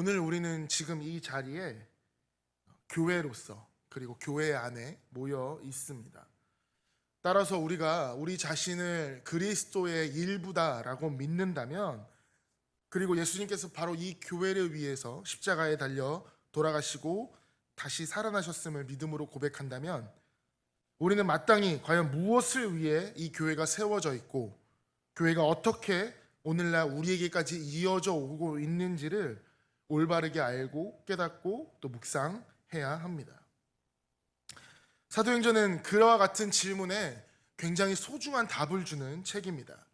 오늘 우리는 지금 이 자리에 교회로서 그리고 교회 안에 모여 있습니다. 따라서 우리가 우리 자신을 그리스도의 일부다라고 믿는다면 그리고 예수님께서 바로 이 교회를 위해서 십자가에 달려 돌아가시고 다시 살아나셨음을 믿음으로 고백한다면 우리는 마땅히 과연 무엇을 위해 이 교회가 세워져 있고 교회가 어떻게 오늘날 우리에게까지 이어져 오고 있는지를 올바르게 알고 깨닫고 또 묵상해야 합니다. 사도행전은 그와 같은 질문에 굉장히 소중한 답을 주는 책입니다.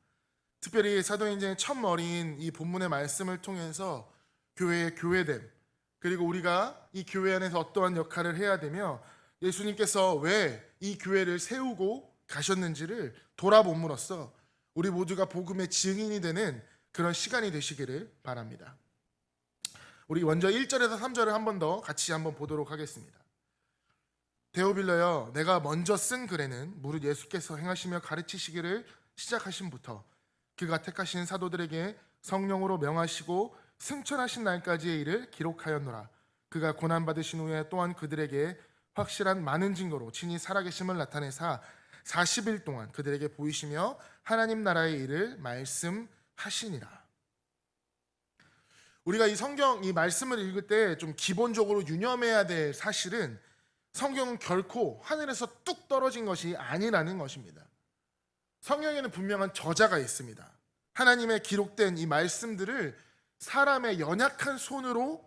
특별히 사도행전의 첫 머리인 이 본문의 말씀을 통해서 교회의 교회됨 그리고 우리가 이 교회 안에서 어떠한 역할을 해야 되며 예수님께서 왜 이 교회를 세우고 가셨는지를 돌아봄으로써 우리 모두가 복음의 증인이 되는 그런 시간이 되시기를 바랍니다. 우리 먼저 1절에서 3절을 한 번 더 같이 한번 보도록 하겠습니다. 데오빌러여 내가 먼저 쓴 글에는 무릇 예수께서 행하시며 가르치시기를 시작하신부터 그가 택하신 사도들에게 성령으로 명하시고 승천하신 날까지의 일을 기록하였노라 그가 고난 받으신 후에 또한 그들에게 확실한 많은 증거로 친히 살아계심을 나타내사 40일 동안 그들에게 보이시며 하나님 나라의 일을 말씀하시니라 우리가 이 성경 이 말씀을 읽을 때 좀 기본적으로 유념해야 될 사실은 성경은 결코 하늘에서 뚝 떨어진 것이 아니라는 것입니다. 성경에는 분명한 저자가 있습니다. 하나님의 기록된 이 말씀들을 사람의 연약한 손으로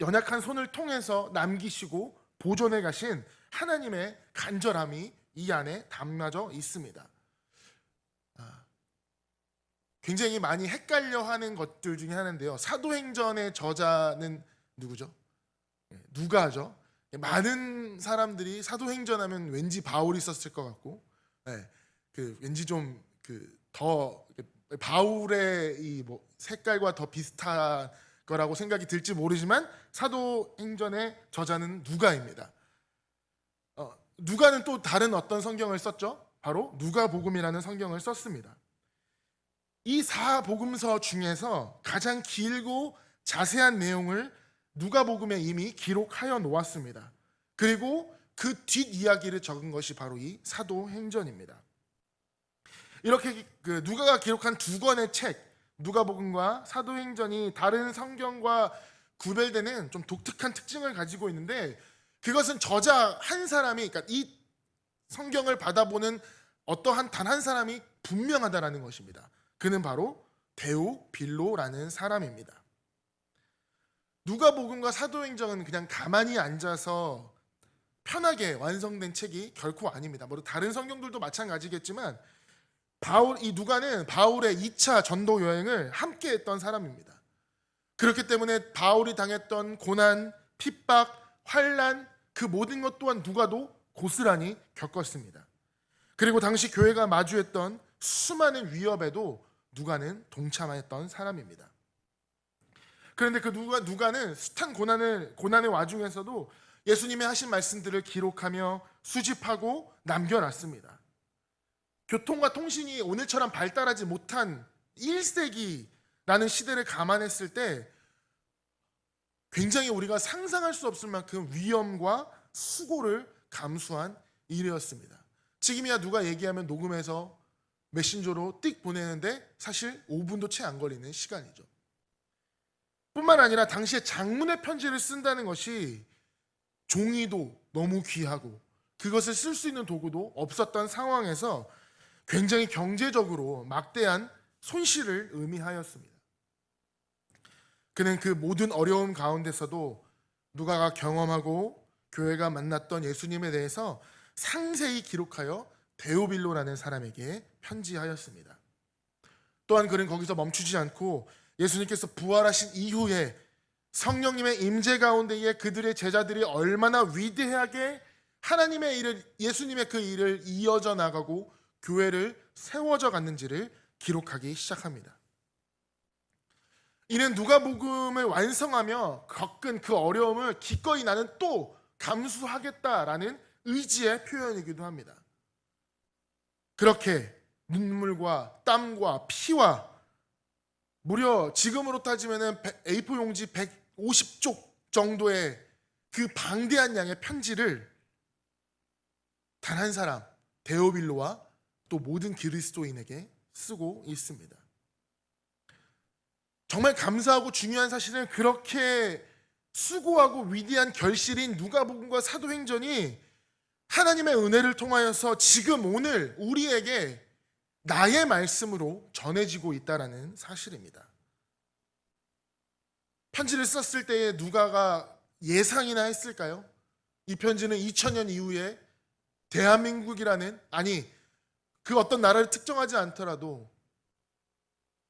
연약한 손을 통해서 남기시고 보존해 가신 하나님의 간절함이 이 안에 담겨져 있습니다. 아, 굉장히 많이 헷갈려 하는 것들 중에 하나인데요. 사도행전의 저자는 누구죠? 예, 누가죠? 많은 사람들이 사도행전 하면 왠지 바울이 썼을 것 같고, 예, 그 왠지 좀 그 더 바울의 이 뭐 색깔과 더 비슷한 거라고 생각이 들지 모르지만 사도행전의 저자는 누가입니다. 어, 누가는 또 다른 어떤 성경을 썼죠? 바로 누가복음이라는 성경을 썼습니다. 이 사복음서 중에서 가장 길고 자세한 내용을 누가복음에 이미 기록하여 놓았습니다. 그리고 그 뒷이야기를 적은 것이 바로 이 사도행전입니다. 이렇게 그 누가가 기록한 두 권의 책 누가복음과 사도행전이 다른 성경과 구별되는 좀 독특한 특징을 가지고 있는데 그것은 저자 한 사람이 그러니까 이 성경을 받아보는 어떠한 단 한 사람이 분명하다라는 것입니다. 그는 바로 데오 빌로라는 사람입니다. 누가복음과 사도행전은 그냥 가만히 앉아서 편하게 완성된 책이 결코 아닙니다. 뭐 다른 성경들도 마찬가지겠지만 바울 이 누가는 바울의 2차 전도 여행을 함께 했던 사람입니다. 그렇기 때문에 바울이 당했던 고난, 핍박, 환란 그 모든 것 또한 누가도 고스란히 겪었습니다. 그리고 당시 교회가 마주했던 수많은 위협에도 누가는 동참했던 사람입니다. 그런데 그 누가 누가는 숱한 고난을 고난의 와중에서도 예수님의 하신 말씀들을 기록하며 수집하고 남겨놨습니다. 교통과 통신이 오늘처럼 발달하지 못한 1세기라는 시대를 감안했을 때 굉장히 우리가 상상할 수 없을 만큼 위험과 수고를 감수한 일이었습니다. 지금이야 누가 얘기하면 녹음해서 메신저로 띡 보내는데 사실 5분도 채 안 걸리는 시간이죠. 뿐만 아니라 당시에 장문의 편지를 쓴다는 것이 종이도 너무 귀하고 그것을 쓸 수 있는 도구도 없었던 상황에서 굉장히 경제적으로 막대한 손실을 의미하였습니다. 그는 그 모든 어려움 가운데서도 누가가 경험하고 교회가 만났던 예수님에 대해서 상세히 기록하여 데오빌로라는 사람에게 편지하였습니다. 또한 그는 거기서 멈추지 않고 예수님께서 부활하신 이후에 성령님의 임재 가운데에 그들의 제자들이 얼마나 위대하게 하나님의 일을 예수님의 그 일을 이어져 나가고 교회를 세워져 갔는지를 기록하기 시작합니다. 이는 누가복음을 완성하며 겪은 그 어려움을 기꺼이 나는 또 감수하겠다라는 의지의 표현이기도 합니다. 그렇게 눈물과 땀과 피와 무려 지금으로 따지면은 백- A4 용지 150쪽 정도의 그 방대한 양의 편지를 단 한 사람 데오빌로와 또 모든 그리스도인에게 쓰고 있습니다. 정말 감사하고 중요한 사실은 그렇게 수고하고 위대한 결실인 누가복음과 사도행전이 하나님의 은혜를 통하여서 지금 오늘 우리에게 나의 말씀으로 전해지고 있다라는 사실입니다. 편지를 썼을 때에 누가가 예상이나 했을까요? 이 편지는 2000년 이후에 대한민국이라는 아니 그 어떤 나라를 특정하지 않더라도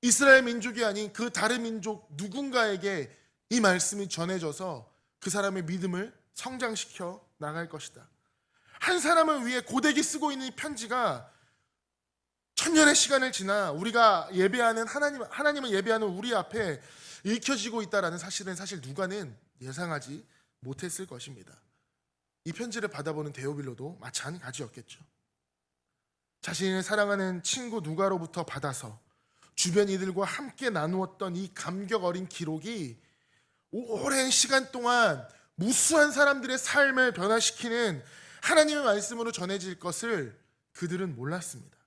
이스라엘 민족이 아닌 그 다른 민족 누군가에게 이 말씀이 전해져서 그 사람의 믿음을 성장시켜 나갈 것이다. 한 사람을 위해 고데기 쓰고 있는 이 편지가 천년의 시간을 지나 우리가 예배하는 하나님 하나님을 예배하는 우리 앞에 읽혀지고 있다라는 사실은 사실 누가는 예상하지 못했을 것입니다. 이 편지를 받아보는 데오빌로도 마찬가지였겠죠. 자신을 사랑하는 친구 누가로부터 받아서 주변 이들과 함께 나누었던 이 감격 어린 기록이 오랜 시간 동안 무수한 사람들의 삶을 변화시키는 하나님의 말씀으로 전해질 것을 그들은 몰랐습니다.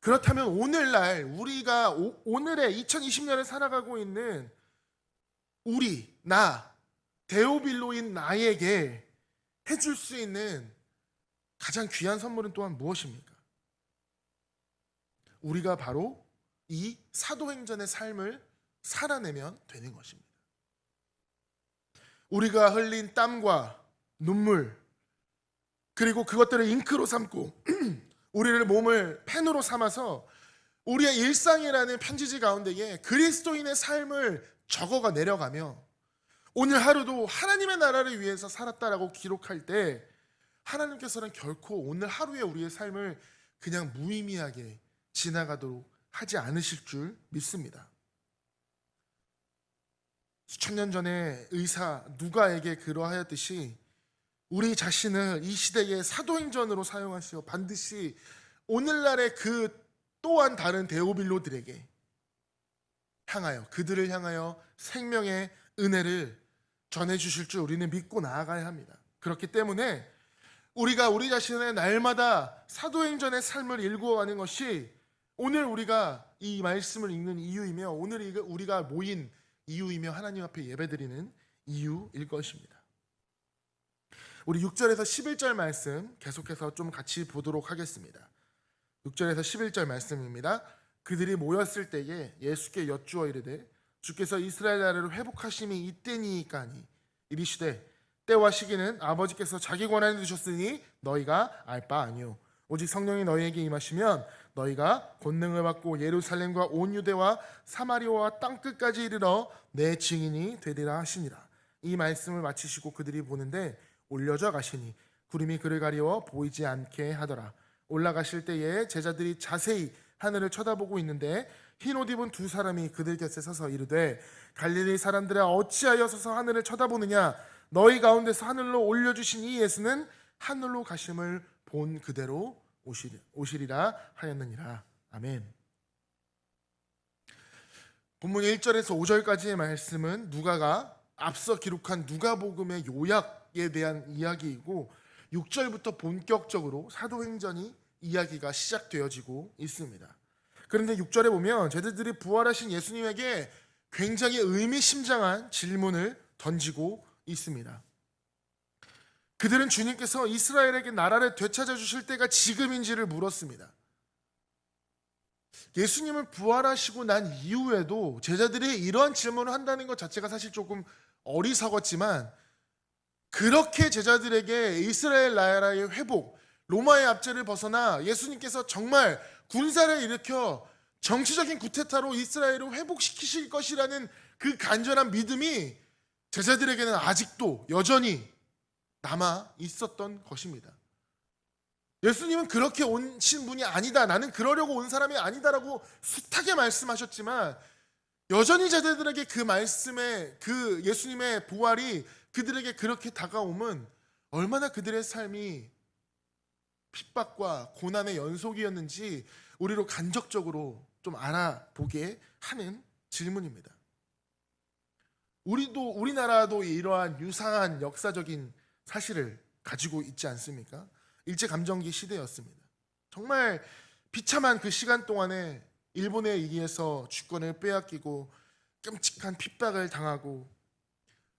그렇다면 오늘날 우리가 오, 오늘의 2020년을 살아가고 있는 우리, 나, 데오빌로인 나에게 해줄 수 있는 가장 귀한 선물은 또한 무엇입니까? 우리가 바로 이 사도행전의 삶을 살아내면 되는 것입니다. 우리가 흘린 땀과 눈물 그리고 그것들을 잉크로 삼고 우리를 몸을 펜으로 삼아서 우리의 일상이라는 편지지 가운데에 그리스도인의 삶을 적어가 내려가며 오늘 하루도 하나님의 나라를 위해서 살았다라고 기록할 때 하나님께서는 결코 오늘 하루의 우리의 삶을 그냥 무의미하게 지나가도록 하지 않으실 줄 믿습니다. 수천 년 전에 의사 누가에게 그러하였듯이 우리 자신을 이 시대의 사도행전으로 사용하시어 반드시 오늘날의 그 또한 다른 데오빌로들에게 향하여 그들을 향하여 생명의 은혜를 전해 주실 줄 우리는 믿고 나아가야 합니다. 그렇기 때문에 우리가 우리 자신의 날마다 사도행전의 삶을 일구어가는 것이 오늘 우리가 이 말씀을 읽는 이유이며 오늘 우리가 모인 이유이며 하나님 앞에 예배드리는 이유일 것입니다. 우리 6절에서 11절 말씀 계속해서 좀 같이 보도록 하겠습니다. 6절에서 11절 말씀입니다. 그들이 모였을 때에 예수께 여쭈어 이르되 주께서 이스라엘 나라를 회복하심이 이때니까니 이리시되 때와 시기는 아버지께서 자기 권한에 두셨으니 너희가 알 바 아니요 오직 성령이 너희에게 임하시면 너희가 권능을 받고 예루살렘과 온 유대와 사마리아와 땅 끝까지 이르러 내 증인이 되리라 하시니라 이 말씀을 마치시고 그들이 보는데 올려져 가시니 구름이 그를 가리워 보이지 않게 하더라. 올라가실 때에 제자들이 자세히 하늘을 쳐다보고 있는데 흰 옷 입은 두 사람이 그들 곁에 서서 이르되 갈릴리 사람들아 어찌하여 서서 하늘을 쳐다보느냐? 너희 가운데서 하늘로 올려주신 이 예수는 하늘로 가심을 본 그대로 오시리, 오시리라 하였느니라. 아멘. 본문 1절에서 5절까지의 말씀은 누가가 앞서 기록한 누가복음의 요약 에 대한 이야기이고 6절부터 본격적으로 사도행전이 이야기가 시작되어지고 있습니다. 그런데 6절에 보면 제자들이 부활하신 예수님에게 굉장히 의미심장한 질문을 던지고 있습니다. 그들은 주님께서 이스라엘에게 나라를 되찾아 주실 때가 지금인지를 물었습니다. 예수님을 부활하시고 난 이후에도 제자들이 이러한 질문을 한다는 것 자체가 사실 조금 어리석었지만 그렇게 제자들에게 이스라엘 나라의 회복, 로마의 압제를 벗어나 예수님께서 정말 군사를 일으켜 정치적인 구테타로 이스라엘을 회복시키실 것이라는 그 간절한 믿음이 제자들에게는 아직도 여전히 남아 있었던 것입니다. 예수님은 그렇게 오신 분이 아니다. 나는 그러려고 온 사람이 아니다라고 숱하게 말씀하셨지만 여전히 제자들에게 그 말씀의 그 예수님의 부활이 그들에게 그렇게 다가옴은 얼마나 그들의 삶이 핍박과 고난의 연속이었는지 우리로 간접적으로 좀 알아보게 하는 질문입니다. 우리도 우리나라도 이러한 유사한 역사적인 사실을 가지고 있지 않습니까? 일제 감정기 시대였습니다. 정말 비참한 그 시간 동안에 일본에 의해서 주권을 빼앗기고 끔찍한 핍박을 당하고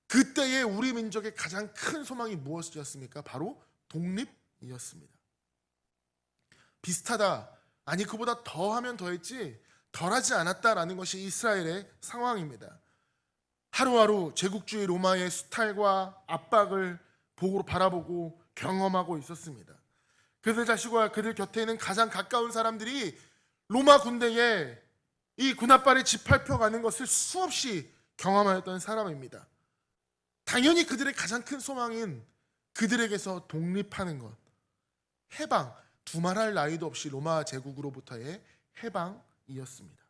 그때의 우리 민족의 가장 큰 소망이 무엇이었습니까? 바로 독립이었습니다. 비슷하다. 아니 그보다 더하면 더했지 덜하지 않았다라는 것이 이스라엘의 상황입니다. 하루하루 제국주의 로마의 수탈과 압박을 보고 바라보고 경험하고 있었습니다. 그들 자신과 그들 곁에 있는 가장 가까운 사람들이 로마 군대에 이 군합발에 짓밟혀 가는 것을 수없이 경험하였던 사람입니다. 당연히 그들의 가장 큰 소망인 그들에게서 독립하는 것, 해방, 두말할 나이도 없이 로마 제국으로부터의 해방이었습니다.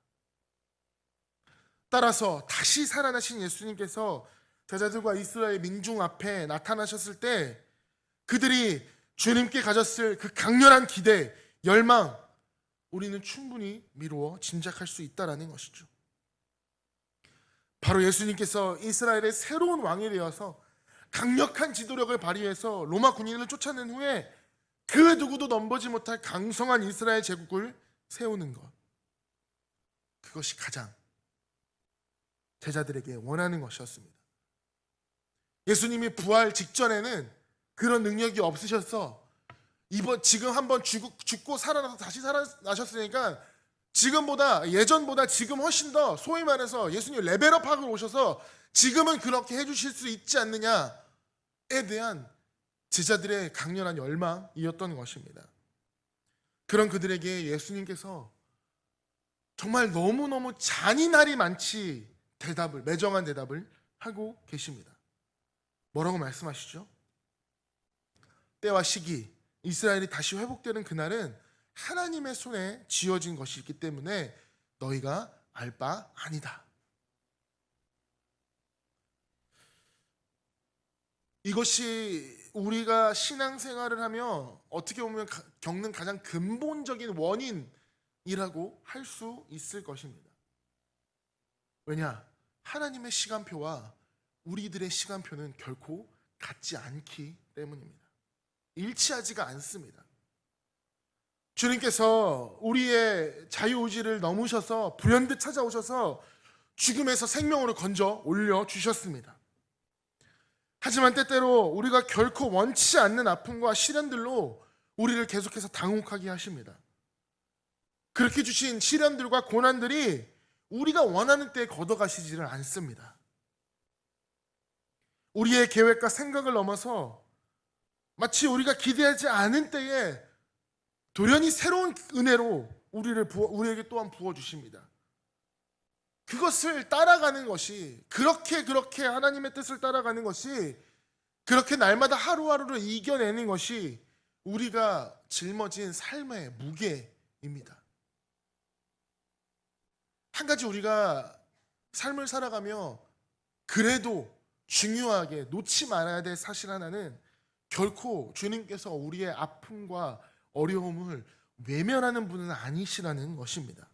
따라서 다시 살아나신 예수님께서 제자들과 이스라엘 민중 앞에 나타나셨을 때 그들이 주님께 가졌을 그 강렬한 기대, 열망, 우리는 충분히 미루어 짐작할 수 있다라는 것이죠. 바로 예수님께서 이스라엘의 새로운 왕이 되어서 강력한 지도력을 발휘해서 로마 군인을 쫓아낸 후에 그 누구도 넘보지 못할 강성한 이스라엘 제국을 세우는 것. 그것이 가장 제자들에게 원하는 것이었습니다. 예수님이 부활 직전에는 그런 능력이 없으셔서 이번 지금 한번 죽고, 살아나서 다시 살아나셨으니까 지금보다 예전보다 지금 훨씬 더 소위 말해서 예수님 레벨업하고 오셔서 지금은 그렇게 해주실 수 있지 않느냐에 대한 제자들의 강렬한 열망이었던 것입니다. 그런 그들에게 예수님께서 정말 너무너무 잔인할이 많지 대답을 매정한 대답을 하고 계십니다. 뭐라고 말씀하시죠? 때와 시기 이스라엘이 다시 회복되는 그날은 하나님의 손에 쥐어진 것이 있기 때문에 너희가 알 바 아니다. 이것이 우리가 신앙생활을 하며 어떻게 보면 가- 겪는 가장 근본적인 원인이라고 할 수 있을 것입니다. 왜냐? 하나님의 시간표와 우리들의 시간표는 결코 같지 않기 때문입니다. 일치하지가 않습니다. 주님께서 우리의 자유의지를 넘으셔서 불현듯 찾아오셔서 죽음에서 생명으로 건져 올려 주셨습니다. 하지만 때때로 우리가 결코 원치 않는 아픔과 시련들로 우리를 계속해서 당혹하게 하십니다. 그렇게 주신 시련들과 고난들이 우리가 원하는 때에 걷어가시지를 않습니다. 우리의 계획과 생각을 넘어서 마치 우리가 기대하지 않은 때에 돌연히 새로운 은혜로 우리를 부어, 우리에게 또한 부어 주십니다. 그것을 따라가는 것이 그렇게 그렇게 하나님의 뜻을 따라가는 것이 그렇게 날마다 하루하루를 이겨내는 것이 우리가 짊어진 삶의 무게입니다. 한 가지 우리가 삶을 살아가며 그래도 중요하게 놓지 말아야 될 사실 하나는 결코 주님께서 우리의 아픔과 어려움을 외면하는 분은 아니시라는 것입니다.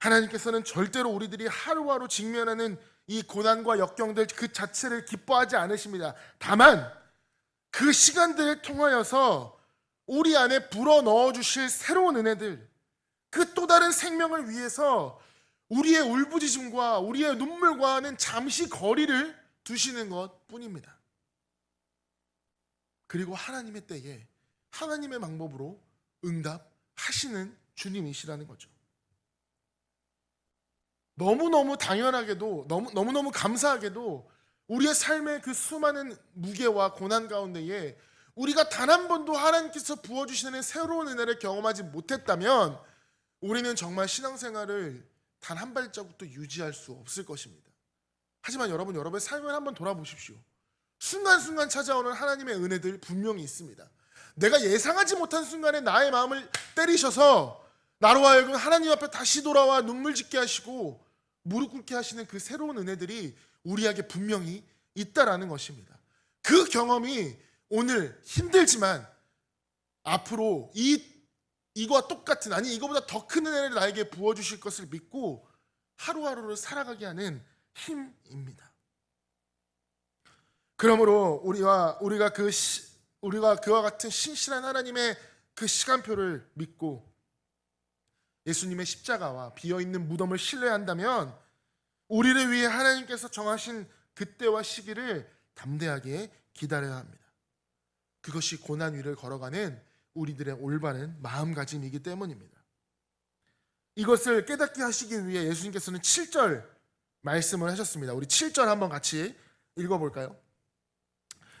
하나님께서는 절대로 우리들이 하루하루 직면하는 이 고난과 역경들 그 자체를 기뻐하지 않으십니다. 다만 그 시간들을 통하여서 우리 안에 불어 넣어 주실 새로운 은혜들 그 또 다른 생명을 위해서 우리의 울부짖음과 우리의 눈물과는 잠시 거리를 두시는 것 뿐입니다. 그리고 하나님의 때에 하나님의 방법으로 응답하시는 주님이시라는 거죠. 너무너무 당연하게도 너무, 너무너무 감사하게도 우리의 삶의 그 수많은 무게와 고난 가운데에 우리가 단 한 번도 하나님께서 부어주시는 새로운 은혜를 경험하지 못했다면 우리는 정말 신앙생활을 단 한 발자국도 유지할 수 없을 것입니다. 하지만 여러분, 여러분의 삶을 한번 돌아보십시오. 순간순간 찾아오는 하나님의 은혜들 분명히 있습니다. 내가 예상하지 못한 순간에 나의 마음을 때리셔서 나로 하여금 하나님 앞에 다시 돌아와 눈물 짓게 하시고 무릎 꿇게 하시는 그 새로운 은혜들이 우리에게 분명히 있다라는 것입니다. 그 경험이 오늘 힘들지만 앞으로 이 이거와 똑같은 아니 이거보다 더 큰 은혜를 나에게 부어 주실 것을 믿고 하루하루를 살아가게 하는 힘입니다. 그러므로 우리와 우리가 그 시, 우리가 그와 같은 신실한 하나님의 그 시간표를 믿고 예수님의 십자가와 비어 있는 무덤을 신뢰한다면 우리를 위해 하나님께서 정하신 그때와 시기를 담대하게 기다려야 합니다. 그것이 고난 위를 걸어가는 우리들의 올바른 마음가짐이기 때문입니다. 이것을 깨닫게 하시기 위해 예수님께서는 7절 말씀을 하셨습니다. 우리 7절 한번 같이 읽어볼까요?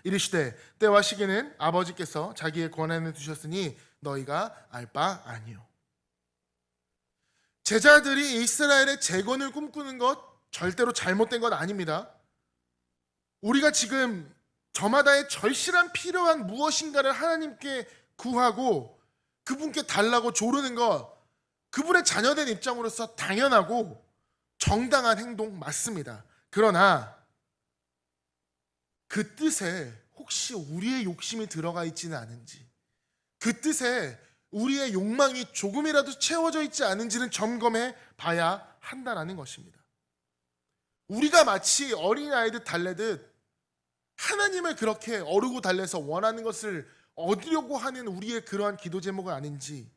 이르시되 때와 시기는 아버지께서 자기의 권한에 두셨으니 너희가 알 바 아니요. 제자들이 이스라엘의 재건을 꿈꾸는 것 절대로 잘못된 건 아닙니다. 우리가 지금 저마다의 절실한 필요한 무엇인가를 하나님께 구하고 그분께 달라고 조르는 것 그분의 자녀된 입장으로서 당연하고 정당한 행동 맞습니다. 그러나 그 뜻에 혹시 우리의 욕심이 들어가 있지는 않은지 그 뜻에 우리의 욕망이 조금이라도 채워져 있지 않은지는 점검해 봐야 한다라는 것입니다. 우리가 마치 어린아이들 달래듯 하나님을 그렇게 어르고 달래서 원하는 것을 얻으려고 하는 우리의 그러한 기도 제목은 아닌지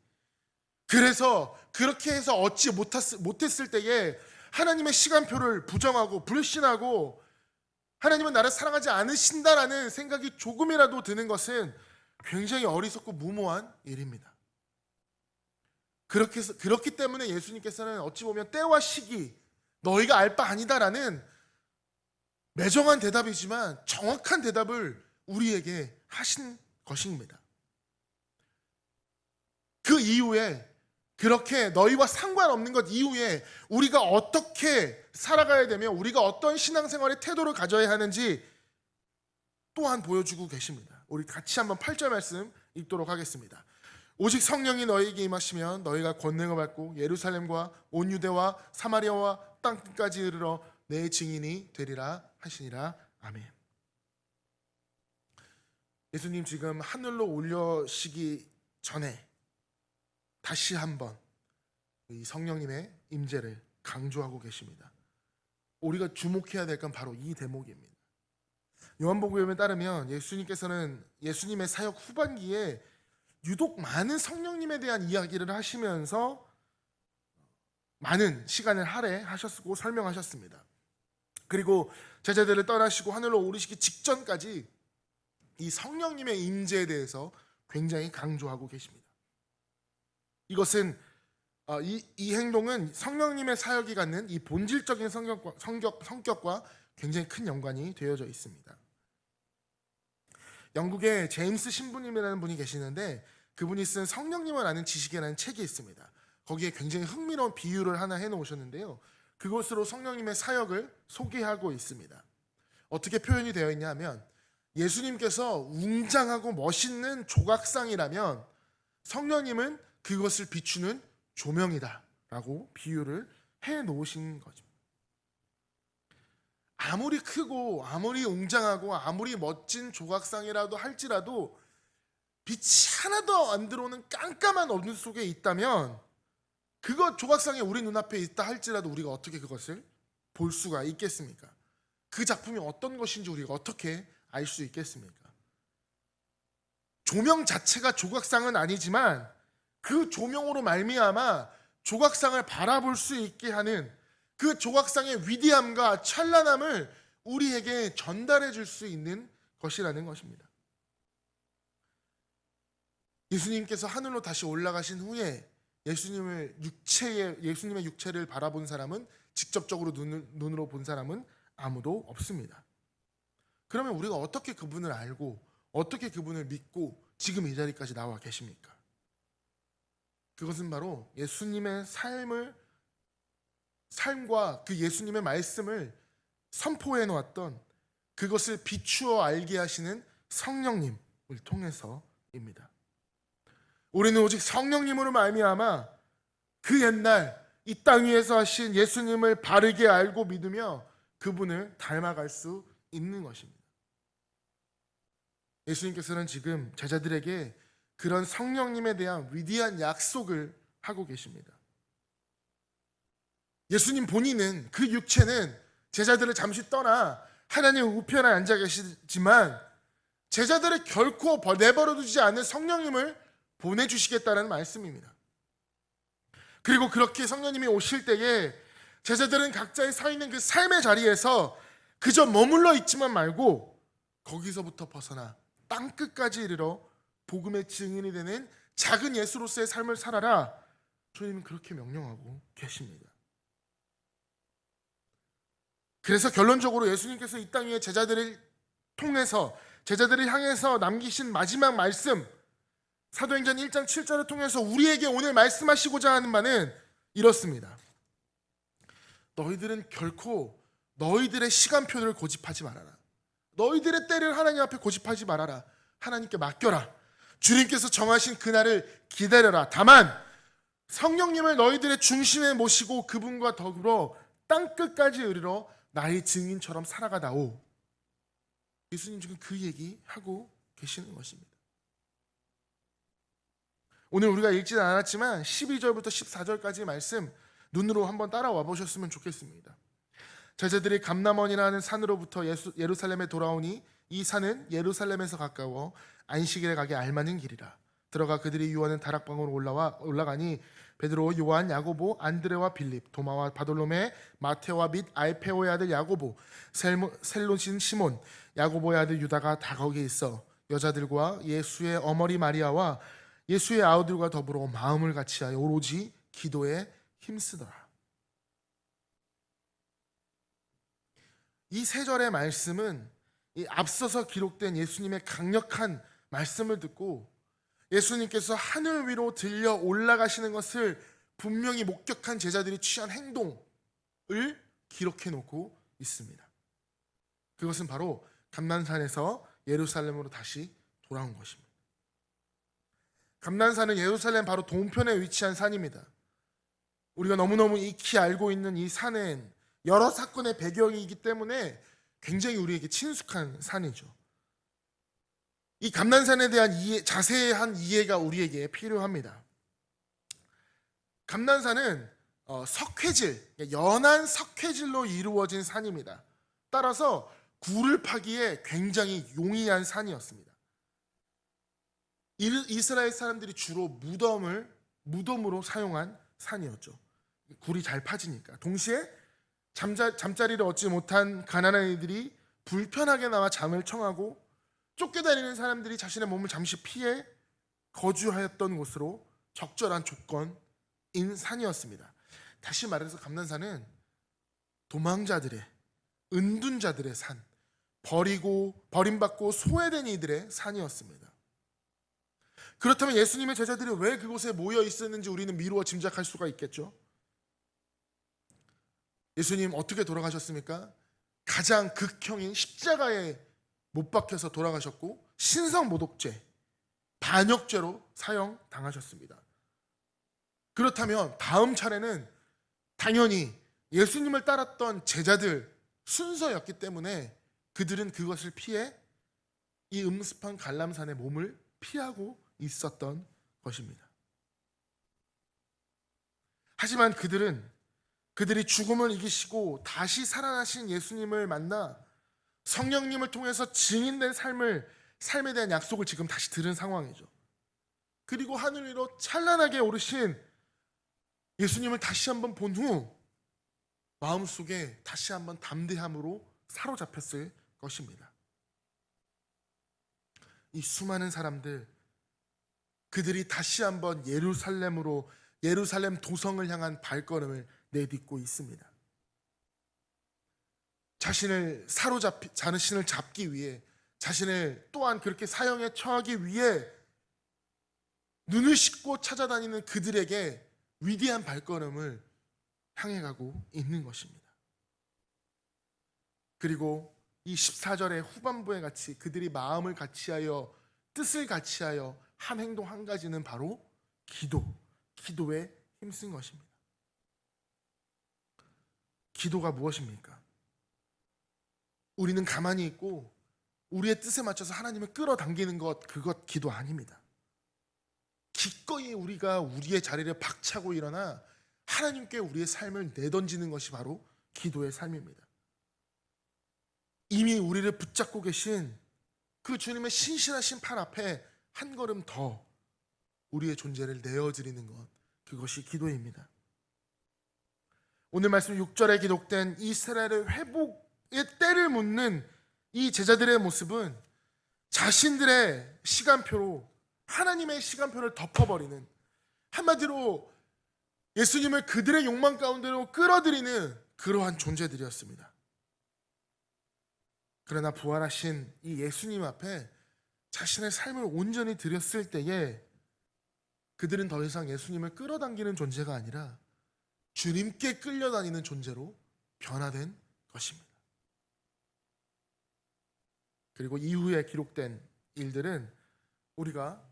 그래서 그렇게 해서 얻지 못했을, 때에 하나님의 시간표를 부정하고 불신하고 하나님은 나를 사랑하지 않으신다라는 생각이 조금이라도 드는 것은 굉장히 어리석고 무모한 일입니다. 그렇게 그렇기 때문에 예수님께서는 어찌 보면 때와 시기 너희가 알 바 아니다라는 매정한 대답이지만 정확한 대답을 우리에게 하신 것입니다. 그 이후에 그렇게 너희와 상관없는 것 이후에 우리가 어떻게 살아가야 되며 우리가 어떤 신앙생활의 태도를 가져야 하는지 또한 보여주고 계십니다. 우리 같이 한번 8절 말씀 읽도록 하겠습니다. 오직 성령이 너희에게 임하시면 너희가 권능을 받고 예루살렘과 온 유대와 사마리아와 땅 끝까지 이르러 내 증인이 되리라 하시니라. 아멘. 예수님 지금 하늘로 올려시기 전에 다시 한번 이 성령님의 임재를 강조하고 계십니다. 우리가 주목해야 될 건 바로 이 대목입니다. 요한복음에 따르면 예수님께서는 예수님의 사역 후반기에 유독 많은 성령님에 대한 이야기를 하시면서 많은 시간을 할애하셨고 설명하셨습니다. 그리고 제자들을 떠나시고 하늘로 오르시기 직전까지 이 성령님의 임재에 대해서 굉장히 강조하고 계십니다. 이것은 어, 이, 이 행동은 성령님의 사역이 갖는 이 본질적인 성격과, 성격, 성격과 굉장히 큰 연관이 되어져 있습니다. 영국에 제임스 신부님이라는 분이 계시는데 그분이 쓴 성령님을 아는 지식이라는 책이 있습니다. 거기에 굉장히 흥미로운 비유를 하나 해놓으셨는데요. 그것으로 성령님의 사역을 소개하고 있습니다. 어떻게 표현이 되어 있냐면 예수님께서 웅장하고 멋있는 조각상이라면 성령님은 그것을 비추는 조명이다라고 비유를 해 놓으신 거죠. 아무리 크고 아무리 웅장하고 아무리 멋진 조각상이라도 할지라도 빛이 하나도 안 들어오는 깜깜한 어둠 속에 있다면 그거 조각상이 우리 눈앞에 있다 할지라도 우리가 어떻게 그것을 볼 수가 있겠습니까? 그 작품이 어떤 것인지 우리가 어떻게 알 수 있겠습니까? 조명 자체가 조각상은 아니지만 그 조명으로 말미암아 조각상을 바라볼 수 있게 하는 그 조각상의 위대함과 찬란함을 우리에게 전달해 줄 수 있는 것이라는 것입니다. 예수님께서 하늘로 다시 올라가신 후에 예수님을 육체의 예수님의 육체를 바라본 사람은 직접적으로 눈을, 눈으로 본 사람은 아무도 없습니다. 그러면 우리가 어떻게 그분을 알고 어떻게 그분을 믿고 지금 이 자리까지 나와 계십니까? 그것은 바로 예수님의 삶을 삶과 그 예수님의 말씀을 선포해 놓았던 그것을 비추어 알게 하시는 성령님을 통해서입니다. 우리는 오직 성령님으로 말미암아 그 옛날 이 땅 위에서 하신 예수님을 바르게 알고 믿으며 그분을 닮아갈 수 있는 것입니다. 예수님께서는 지금 제자들에게 그 그런 성령님에 대한 위대한 약속을 하고 계십니다. 예수님 본인은 그 육체는 제자들을 잠시 떠나 하나님 우편에 앉아 계시지만 제자들을 결코 버- 내버려 두지 않는 성령님을 보내주시겠다는 말씀입니다. 그리고 그렇게 성령님이 오실 때에 제자들은 각자의 서 있는 그 삶의 자리에서 그저 머물러 있지만 말고 거기서부터 벗어나 땅 끝까지 이르러 복음의 증인이 되는 작은 예수로서의 삶을 살아라. 주님은 그렇게 명령하고 계십니다. 그래서 결론적으로 예수님께서 이 땅 위에 제자들을 통해서 제자들을 향해서 남기신 마지막 말씀 사도행전 1장 7절을 통해서 우리에게 오늘 말씀하시고자 하는 바는 이렇습니다. 너희들은 결코 너희들의 시간표를 고집하지 말아라. 너희들의 때를 하나님 앞에 고집하지 말아라. 하나님께 맡겨라. 주님께서 정하신 그날을 기다려라. 다만 성령님을 너희들의 중심에 모시고 그분과 더불어 땅 끝까지 이르러 나의 증인처럼 살아가다오. 예수님 지금 그 얘기 하고 계시는 것입니다. 오늘 우리가 읽지는 않았지만 12절부터 14절까지 말씀 눈으로 한번 따라와 보셨으면 좋겠습니다. 제자들이 감남원이라는 산으로부터 예수, 예루살렘에 돌아오니 이 산은 예루살렘에서 가까워 안식일에 가기 알맞은 길이라. 들어가 그들이 유하는 다락방으로 올라와 올라가니 베드로, 요한, 야고보, 안드레와 빌립, 도마와 바돌로메, 마테오와 및 알페오의 아들 야고보, 셀로신 시몬, 야고보의 아들 유다가 다 거기에 있어 여자들과 예수의 어머니 마리아와 예수의 아우들과 더불어 마음을 같이하여 오로지 기도에 힘쓰더라. 이 세 절의 말씀은 이 앞서서 기록된 예수님의 강력한 말씀을 듣고 예수님께서 하늘 위로 들려 올라가시는 것을 분명히 목격한 제자들이 취한 행동을 기록해 놓고 있습니다. 그것은 바로 감난산에서 예루살렘으로 다시 돌아온 것입니다. 감난산은 예루살렘 바로 동편에 위치한 산입니다. 우리가 너무너무 익히 알고 있는 이 산은 여러 사건의 배경이기 때문에 굉장히 우리에게 친숙한 산이죠. 이 감난산에 대한 이해, 자세한 이해가 우리에게 필요합니다. 감난산은 어, 석회질, 연한 석회질로 이루어진 산입니다. 따라서 굴을 파기에 굉장히 용이한 산이었습니다. 일- 이스라엘 사람들이 주로 무덤을 무덤으로 사용한 산이었죠. 굴이 잘 파지니까. 동시에 잠자, 잠자리를 얻지 못한 가난한 이들이 불편하게 나와 잠을 청하고 쫓겨다니는 사람들이 자신의 몸을 잠시 피해 거주하였던 곳으로 적절한 조건인 산이었습니다. 다시 말해서 감난산은 도망자들의 은둔자들의 산, 버리고 버림받고 소외된 이들의 산이었습니다. 그렇다면 예수님의 제자들이 왜 그곳에 모여 있었는지 우리는 미루어 짐작할 수가 있겠죠. 예수님 어떻게 돌아가셨습니까? 가장 극형인 십자가에 못 박혀서 돌아가셨고 신성 모독죄, 반역죄로 사형 당하셨습니다. 그렇다면 다음 차례는 당연히 예수님을 따랐던 제자들 순서였기 때문에 그들은 그것을 피해 이 음습한 갈람산의 몸을 피하고 있었던 것입니다. 하지만 그들은 그들이 죽음을 이기시고 다시 살아나신 예수님을 만나 성령님을 통해서 증인된 삶을 삶에 대한 약속을 지금 다시 들은 상황이죠. 그리고 하늘 위로 찬란하게 오르신 예수님을 다시 한번 본 후 마음속에 다시 한번 담대함으로 사로잡혔을 것입니다. 이 수많은 사람들 그들이 다시 한번 예루살렘으로 예루살렘 도성을 향한 발걸음을 내딛고 있습니다. 자신을 사로잡히 자신을 잡기 위해 자신을 또한 그렇게 사형에 처하기 위해 눈을 씻고 찾아다니는 그들에게 위대한 발걸음을 향해 가고 있는 것입니다. 그리고 이 14절의 후반부에 같이 그들이 마음을 같이하여 뜻을 같이하여 한 행동 한 가지는 바로 기도, 기도에 힘쓴 것입니다. 기도가 무엇입니까? 우리는 가만히 있고 우리의 뜻에 맞춰서 하나님을 끌어당기는 것 그것 기도 아닙니다. 기꺼이 우리가 우리의 자리를 박차고 일어나 하나님께 우리의 삶을 내던지는 것이 바로 기도의 삶입니다. 이미 우리를 붙잡고 계신 그 주님의 신실하신 팔 앞에 한 걸음 더 우리의 존재를 내어드리는 것 그것이 기도입니다. 오늘 말씀 6절에 기록된 이스라엘의 회복의 때를 묻는 이 제자들의 모습은 자신들의 시간표로 하나님의 시간표를 덮어버리는 한마디로 예수님을 그들의 욕망 가운데로 끌어들이는 그러한 존재들이었습니다. 그러나 부활하신 이 예수님 앞에 자신의 삶을 온전히 드렸을 때에 그들은 더 이상 예수님을 끌어당기는 존재가 아니라 주님께 끌려다니는 존재로 변화된 것입니다. 그리고 이후에 기록된 일들은 우리가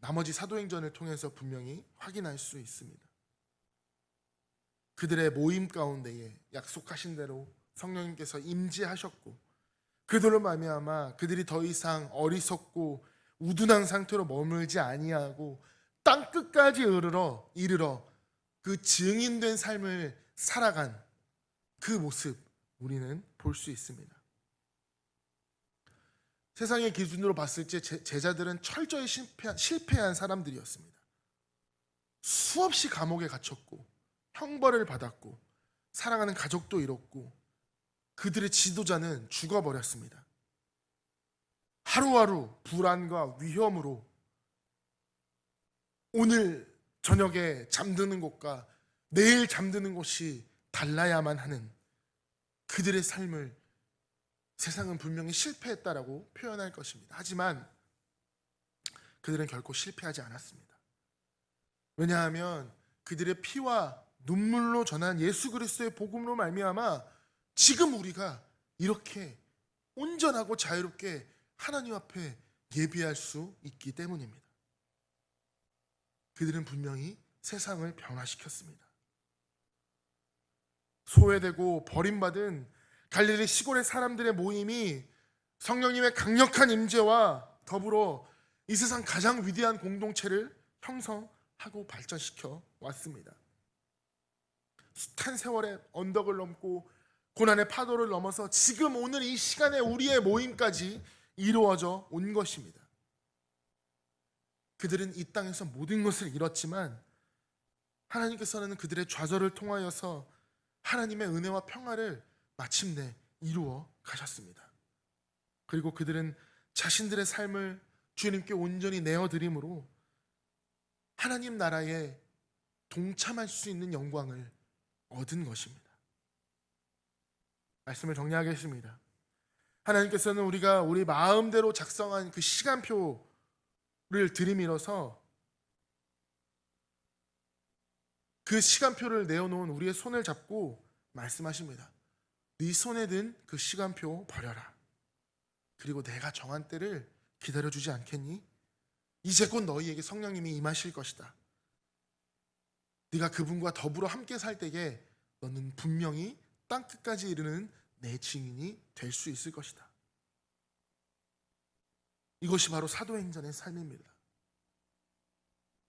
나머지 사도행전을 통해서 분명히 확인할 수 있습니다. 그들의 모임 가운데에 약속하신 대로 성령님께서 임재하셨고 그들로 말미암아 그들이 더 이상 어리석고 우둔한 상태로 머물지 아니하고 땅 끝까지 이르러 이르러 그 증인된 삶을 살아간 그 모습 우리는 볼 수 있습니다. 세상의 기준으로 봤을 때 제- 제자들은 철저히 실패한 사람들이었습니다. 수없이 감옥에 갇혔고 형벌을 받았고 사랑하는 가족도 잃었고 그들의 지도자는 죽어버렸습니다. 하루하루 불안과 위험으로 오늘 저녁에 잠드는 곳과 내일 잠드는 곳이 달라야만 하는 그들의 삶을 세상은 분명히 실패했다라고 표현할 것입니다. 하지만 그들은 결코 실패하지 않았습니다. 왜냐하면 그들의 피와 눈물로 전한 예수 그리스도의 복음으로 말미암아 지금 우리가 이렇게 온전하고 자유롭게 하나님 앞에 예비할 수 있기 때문입니다. 그들은 분명히 세상을 변화시켰습니다. 소외되고 버림받은 갈릴리 시골의 사람들의 모임이 성령님의 강력한 임재와 더불어 이 세상 가장 위대한 공동체를 형성하고 발전시켜 왔습니다. 숱한 세월의 언덕을 넘고 고난의 파도를 넘어서 지금 오늘 이 시간에 우리의 모임까지 이루어져 온 것입니다. 그들은 이 땅에서 모든 것을 잃었지만 하나님께서는 그들의 좌절을 통하여서 하나님의 은혜와 평화를 마침내 이루어 가셨습니다. 그리고 그들은 자신들의 삶을 주님께 온전히 내어드림으로 하나님 나라에 동참할 수 있는 영광을 얻은 것입니다. 말씀을 정리하겠습니다. 하나님께서는 우리가 우리 마음대로 작성한 그 시간표 를 들이밀어서 그 시간표를 내어놓은 우리의 손을 잡고 말씀하십니다. 네 손에 든 그 시간표 버려라. 그리고 내가 정한 때를 기다려주지 않겠니? 이제 곧 너희에게 성령님이 임하실 것이다. 네가 그분과 더불어 함께 살 때에 너는 분명히 땅 끝까지 이르는 내 증인이 될 수 있을 것이다. 이것이 바로 사도행전의 삶입니다.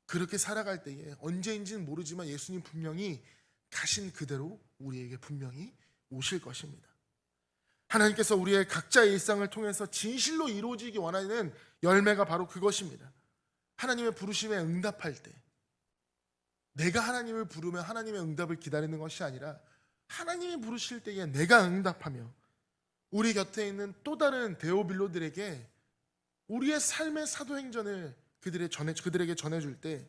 그렇게 살아갈 때에 언제인지는 모르지만 예수님 분명히 가신 그대로 우리에게 분명히 오실 것입니다. 하나님께서 우리의 각자의 일상을 통해서 진실로 이루어지기 원하는 열매가 바로 그것입니다. 하나님의 부르심에 응답할 때 내가 하나님을 부르면 하나님의 응답을 기다리는 것이 아니라 하나님이 부르실 때에 내가 응답하며 우리 곁에 있는 또 다른 데오빌로들에게 우리의 삶의 사도행전을 그들의 전해 그들에게 전해줄 때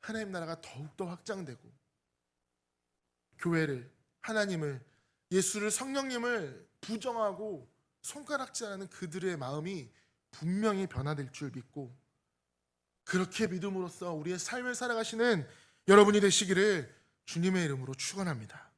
하나님 나라가 더욱더 확장되고 교회를 하나님을 예수를 성령님을 부정하고 손가락질하는 그들의 마음이 분명히 변화될 줄 믿고 그렇게 믿음으로써 우리의 삶을 살아가시는 여러분이 되시기를 주님의 이름으로 축원합니다.